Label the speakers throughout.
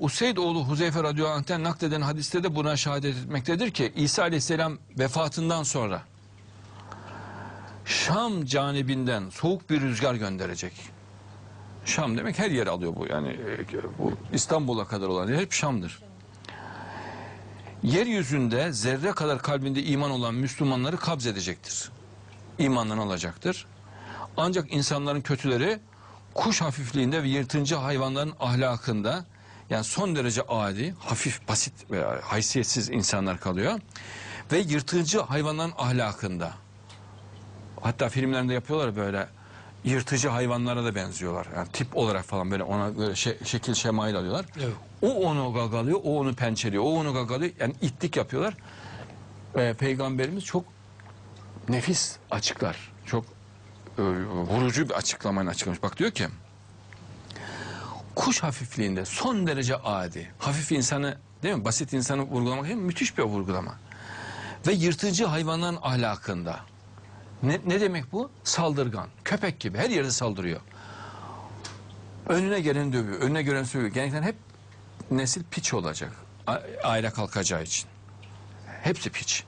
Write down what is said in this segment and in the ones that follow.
Speaker 1: Useyd oğlu Huzeyfe radıyallahu anh'ten nakleden hadiste de buna şehadet etmektedir ki İsa aleyhisselam vefatından sonra Şam canibinden soğuk bir rüzgar gönderecek. Şam demek her yer alıyor bu yani e, bu İstanbul'a kadar olan yer hep Şam'dır. Yeryüzünde zerre kadar kalbinde iman olan Müslümanları kabz edecektir. İmandan alacaktır. Ancak insanların kötüleri kuş hafifliğinde ve yırtıncı hayvanların ahlakında yani son derece adi, hafif, basit veya haysiyetsiz insanlar kalıyor. Ve yırtıcı hayvanların ahlakında. Hatta filmlerinde yapıyorlar böyle yırtıcı hayvanlara da benziyorlar. Yani tip olarak falan böyle ona böyle şe- şekil şemail alıyorlar.
Speaker 2: Evet.
Speaker 1: O onu gagalıyor, o onu pençeliyor, o onu gagalıyor. Yani itlik yapıyorlar. Ee, Peygamberimiz çok nefis açıklar. Çok e, vurucu bir açıklamayla açıklamış. Bak diyor ki kuş hafifliğinde son derece adi. Hafif insanı değil mi? Basit insanı vurgulamak için müthiş bir vurgulama. Ve yırtıcı hayvanların ahlakında. Ne, ne demek bu? Saldırgan. Köpek gibi her yerde saldırıyor. Önüne gelen dövüyor. Önüne gelen sövüyor. Genellikle hep nesil piç olacak. Aile kalkacağı için. Hepsi piç.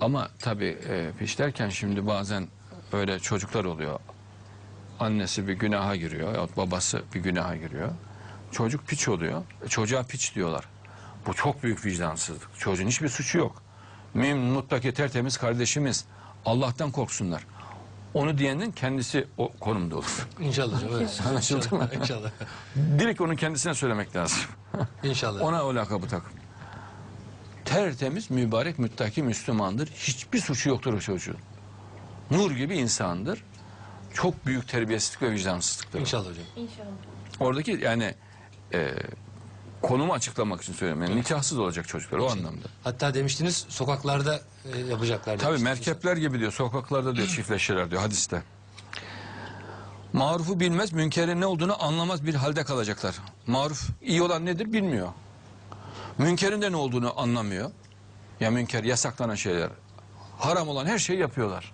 Speaker 1: Ama tabii e, piç derken şimdi bazen öyle çocuklar oluyor. Annesi bir günaha giriyor yahut babası bir günaha giriyor. Çocuk piç oluyor. E, Çocuğa piç diyorlar. Bu çok büyük vicdansızlık. Çocuğun hiçbir suçu yok. Mümin mutlaki tertemiz kardeşimiz. Allah'tan korksunlar. Onu diyenin kendisi o konumda olur.
Speaker 2: İnşallah. Evet.
Speaker 1: Anlaşıldı mı?
Speaker 2: İnşallah.
Speaker 1: Direkt onun kendisine söylemek lazım.
Speaker 2: İnşallah.
Speaker 1: Ona o lakabı takın. Tertemiz, mübarek, müttaki Müslümandır. Hiçbir suçu yoktur o çocuğun. Nur gibi insandır. Çok büyük terbiyesizlik ve vicdansızlıktır.
Speaker 2: İnşallah hocam.
Speaker 3: İnşallah.
Speaker 1: Oradaki yani e, konumu açıklamak için söylüyorum. Yani nikahsız olacak çocuklar o anlamda.
Speaker 2: Hatta demiştiniz sokaklarda e, yapacaklar.
Speaker 1: Tabii
Speaker 2: demiştiniz.
Speaker 1: merkepler gibi diyor. Sokaklarda diyor çiftleşirler diyor hadiste. Marufu bilmez, münkerin ne olduğunu anlamaz bir halde kalacaklar. Maruf iyi olan nedir bilmiyor. Münkerin de ne olduğunu anlamıyor. Ya münker yasaklanan şeyler. Haram olan her şeyi yapıyorlar.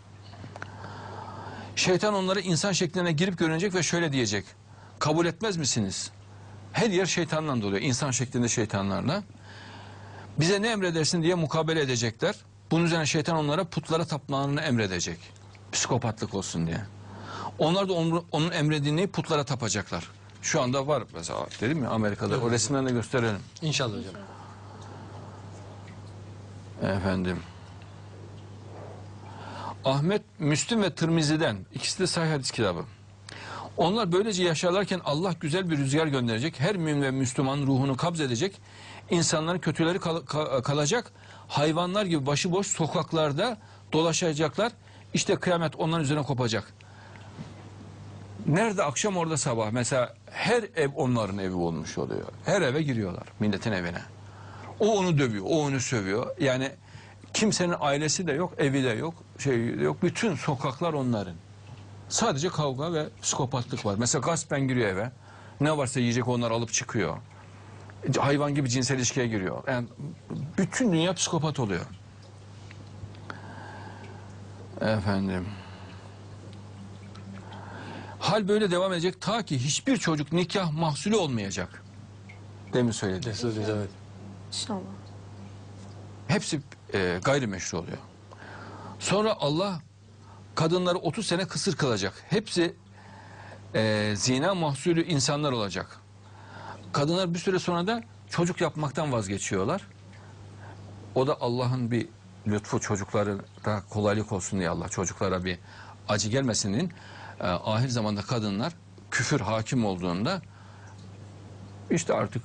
Speaker 1: Şeytan onları insan şekline girip görünecek ve şöyle diyecek. Kabul etmez misiniz? Her yer şeytanla doluyor. insan şeklinde şeytanlarla. Bize ne emredersin diye mukabele edecekler. Bunun üzerine şeytan onlara putlara tapmalarını emredecek. Psikopatlık olsun diye. Onlar da onun, onun emrediğini putlara tapacaklar. Şu anda var mesela dedim ya Amerika'da o resimlerini gösterelim.
Speaker 2: İnşallah hocam.
Speaker 1: Efendim. Ahmet, Müslüm ve Tirmizi'den ikisi de sahih hadis kitabı. Onlar böylece yaşarlarken Allah güzel bir rüzgar gönderecek. Her mümin ve Müslüman ruhunu kabz edecek. İnsanların kötüleri kal- ka- kalacak. Hayvanlar gibi başıboş sokaklarda dolaşacaklar. İşte kıyamet onların üzerine kopacak. Nerede akşam orada sabah. Mesela her ev onların evi olmuş oluyor. Her eve giriyorlar milletin evine. O onu dövüyor, o onu sövüyor. Yani kimsenin ailesi de yok, evi de yok, şey yok. Bütün sokaklar onların. Sadece kavga ve psikopatlık var. Mesela gaspen giriyor eve. Ne varsa yiyecek onlar alıp çıkıyor. Hayvan gibi cinsel ilişkiye giriyor. Yani bütün dünya psikopat oluyor. Efendim. Hal böyle devam edecek ta ki hiçbir çocuk nikah mahsulü olmayacak. Demin.
Speaker 2: Sözünüz evet.
Speaker 3: İnşallah.
Speaker 1: Hepsi e, gayrimeşru oluyor. Sonra Allah kadınları 30 sene kısır kılacak. Hepsi e, zina mahsulü insanlar olacak. Kadınlar bir süre sonra da çocuk yapmaktan vazgeçiyorlar. O da Allah'ın bir lütfu çocukları da kolaylık olsun diye Allah çocuklara bir acı gelmesinin e, ahir zamanda kadınlar küfür hakim olduğunda işte artık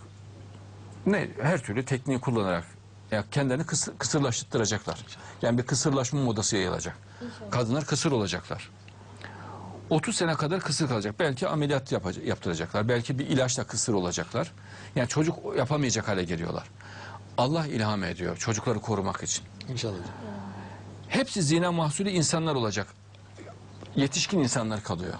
Speaker 1: ne her türlü tekniği kullanarak ya kendilerini kısır, kısırlaştıracaklar. Yani bir kısırlaşma modası yayılacak. Kadınlar kısır olacaklar. 30 sene kadar kısır kalacak. Belki ameliyat yapacak, yaptıracaklar. Belki bir ilaçla kısır olacaklar. Yani çocuk yapamayacak hale geliyorlar. Allah ilham ediyor çocukları korumak için.
Speaker 2: İnşallah.
Speaker 1: Hepsi zina mahsulü insanlar olacak. Yetişkin insanlar kalıyor.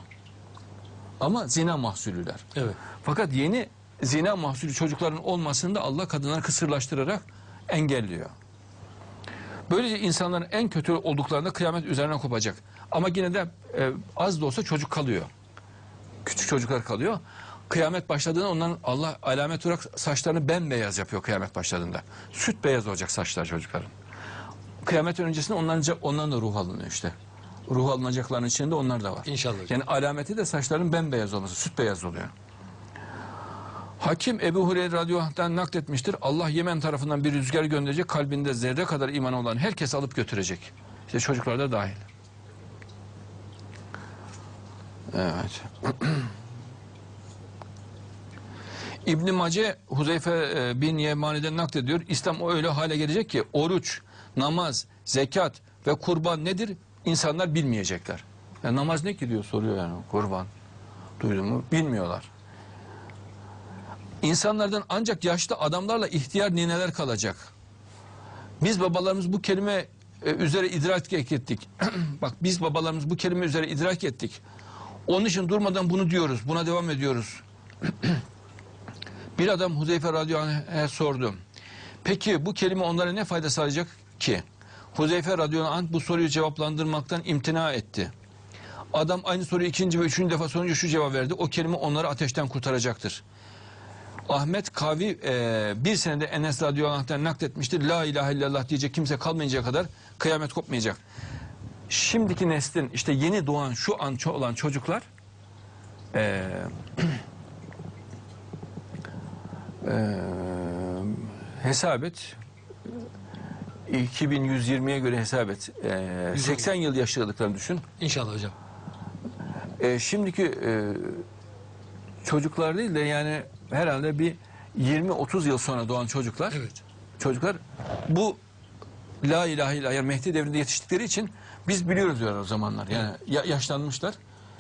Speaker 1: Ama zina mahsulüler.
Speaker 2: Evet.
Speaker 1: Fakat yeni zina mahsulü çocukların olmasını da Allah kadınları kısırlaştırarak engelliyor. Böylece insanların en kötü olduklarında kıyamet üzerine kopacak. Ama yine de e, az da olsa çocuk kalıyor. Küçük çocuklar kalıyor. Kıyamet başladığında onların Allah alamet olarak saçlarını bembeyaz yapıyor kıyamet başladığında. Süt beyaz olacak saçlar çocukların. Kıyametin öncesinde onların, onların da ruh alınıyor işte. Ruh alınacakların içinde onlar da var.
Speaker 2: İnşallah.
Speaker 1: Yani alameti de saçların bembeyaz olması, süt beyaz oluyor. Hakim Ebu Hureyre radıyallahu nakletmiştir. Allah Yemen tarafından bir rüzgar gönderecek, kalbinde zerre kadar iman olan herkes alıp götürecek. İşte çocuklar da dahil. Evet. İbn Mace Huzeyfe e, bin Yemani'den naklediyor. İslam o öyle hale gelecek ki oruç, namaz, zekat ve kurban nedir? İnsanlar bilmeyecekler. Ya namaz ne ki diyor soruyor yani kurban. Duydun mu? Bilmiyorlar. İnsanlardan ancak yaşlı adamlarla ihtiyar nineler kalacak. Biz babalarımız bu kelime e, üzere idrak ettik. Bak biz babalarımız bu kelime üzere idrak ettik. Onun için durmadan bunu diyoruz. Buna devam ediyoruz. Bir adam Huzeyfe anh'a sordu. Peki bu kelime onlara ne fayda sağlayacak ki? Huzeyfe anh bu soruyu cevaplandırmaktan imtina etti. Adam aynı soruyu ikinci ve üçüncü defa sorunca şu cevap verdi. O kelime onları ateşten kurtaracaktır. Ahmet Kavi e, bir senede Enes radıyallahu anh'ten nakletmiştir. La ilahe illallah diyecek kimse kalmayıncaya kadar kıyamet kopmayacak. Şimdiki neslin işte yeni doğan şu an olan çocuklar e, e, hesap et 2120'ye göre hesap et. E, 80 yıl yaşadıklarını düşün.
Speaker 2: İnşallah hocam.
Speaker 1: E, şimdiki e, çocuklar değil de yani herhalde bir 20-30 yıl sonra doğan çocuklar
Speaker 2: Evet.
Speaker 1: çocuklar bu La ilahe illallah yani Mehdi devrinde yetiştikleri için biz biliyoruz diyorlar o zamanlar. Yani ya- yaşlanmışlar.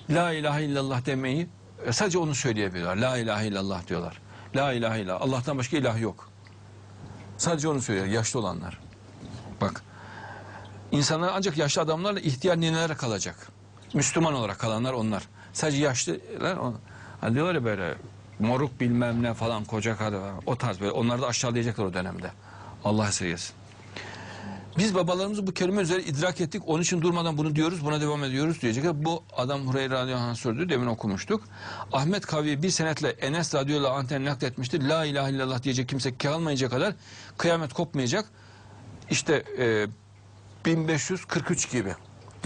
Speaker 1: La ilahe illallah demeyi e, sadece onu söyleyebiliyorlar. La ilahe illallah diyorlar. La ilahe illallah. Allah'tan başka ilah yok. Sadece onu söylüyor yaşlı olanlar. Bak. İnsanlar ancak yaşlı adamlarla ihtiyar ninelere kalacak. Müslüman olarak kalanlar onlar. Sadece yaşlılar on- hani diyorlar ya böyle moruk bilmem ne falan koca karı. O tarz böyle. Onları da aşağılayacaklar o dönemde. Allah esirgesin. Biz babalarımızı bu kelime üzere idrak ettik. Onun için durmadan bunu diyoruz, buna devam ediyoruz diyecek. Bu adam Hureyre radıyallahu anh sordu. Demin okumuştuk. Ahmet Kavi bir senetle Enes radıyallahu anh'ten nakletmiştir. La ilahe illallah diyecek kimse kalmayınca kadar kıyamet kopmayacak. İşte e, 1543 gibi.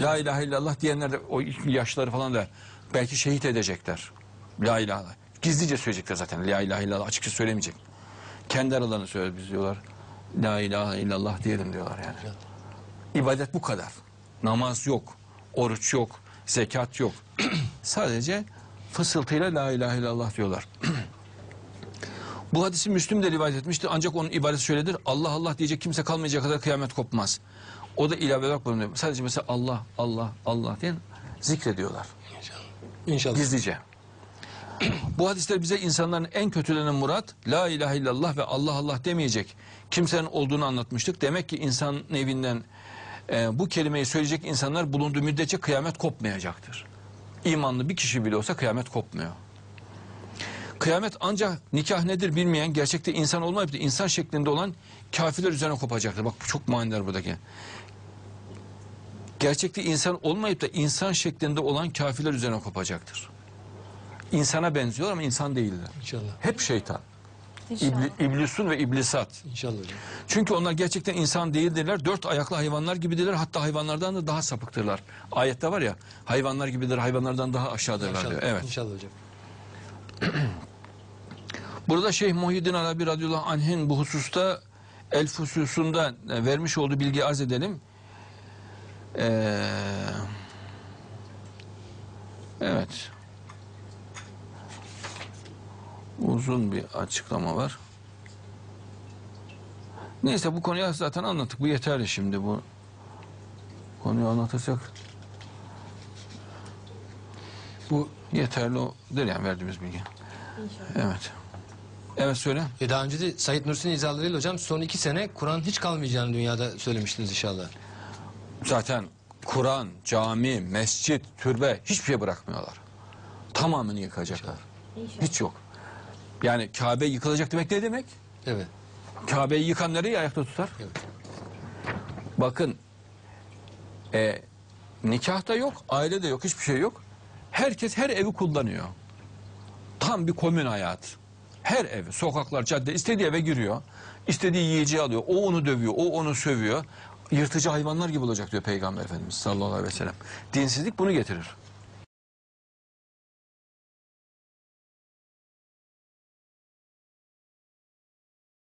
Speaker 1: La ilahe illallah diyenler de o yaşları falan da belki şehit edecekler. La ilahe. Gizlice söyleyecekler zaten. La ilahe illallah açıkça söylemeyecek. Kendi aralarını söylüyor biz diyorlar. La ilahe illallah diyelim diyorlar yani. İbadet bu kadar. Namaz yok, oruç yok, zekat yok. Sadece fısıltıyla la ilahe illallah diyorlar. Bu hadisi Müslüm de rivayet etmişti. Ancak onun ibaresi şöyledir. Allah Allah diyecek kimse kalmayacak kadar kıyamet kopmaz. O da ilave olarak bulunuyor. Sadece mesela Allah, Allah, Allah diye zikrediyorlar.
Speaker 2: İnşallah. İnşallah.
Speaker 1: Gizlice. Bu hadisler bize insanların en kötülerinin murat la ilahe illallah ve Allah Allah demeyecek kimsenin olduğunu anlatmıştık. Demek ki insan evinden e, bu kelimeyi söyleyecek insanlar bulunduğu müddetçe kıyamet kopmayacaktır. İmanlı bir kişi bile olsa kıyamet kopmuyor. Kıyamet ancak nikah nedir bilmeyen, gerçekte insan olmayıp da insan şeklinde olan kafirler üzerine kopacaktır. Bak bu çok manidar buradaki. Gerçekte insan olmayıp da insan şeklinde olan kafirler üzerine kopacaktır. İnsana benziyor ama insan değiller.
Speaker 2: İnşallah.
Speaker 1: Hep şeytan.
Speaker 3: İnşallah.
Speaker 1: İbli, iblisun ve iblisat.
Speaker 2: İnşallah hocam.
Speaker 1: Çünkü onlar gerçekten insan değildirler. Dört ayaklı hayvanlar gibidirler. Hatta hayvanlardan da daha sapıktırlar. Ayette var ya hayvanlar gibidir hayvanlardan daha aşağıdırlar diyor.
Speaker 2: İnşallah.
Speaker 1: Evet.
Speaker 2: İnşallah hocam.
Speaker 1: Burada Şeyh Muhyiddin Arabi radıyallahu anh'in bu hususta El Fusus'unda vermiş olduğu bilgiyi arz edelim. Ee, evet. Uzun bir açıklama var. Neyse bu konuyu zaten anlattık. Bu yeterli şimdi bu konuyu anlatırsak
Speaker 2: Bu
Speaker 1: yeterli odur yani verdiğimiz bilgi.
Speaker 3: İnşallah.
Speaker 1: Evet. Evet söyle.
Speaker 2: e, daha önce de Said Nursi'nin izahlarıyla hocam son iki sene Kur'an hiç kalmayacağını dünyada söylemiştiniz inşallah.
Speaker 1: Zaten Kur'an, cami, mescit, türbe hiçbir şey bırakmıyorlar. Tamamını yıkacaklar.
Speaker 3: İnşallah.
Speaker 1: Hiç yok. Yani Kabe yıkılacak demek ne demek?
Speaker 2: Evet.
Speaker 1: Kabe'yi yıkan nereyi ayakta tutar?
Speaker 2: Evet.
Speaker 1: Bakın e, nikah da yok, aile de yok, hiçbir şey yok. Herkes her evi kullanıyor. Tam bir komün hayatı. Her ev, sokaklar, cadde istediği eve giriyor. İstediği yiyeceği alıyor. O onu dövüyor, o onu sövüyor. Yırtıcı hayvanlar gibi olacak diyor Peygamber Efendimiz sallallahu aleyhi ve sellem. Dinsizlik bunu getirir.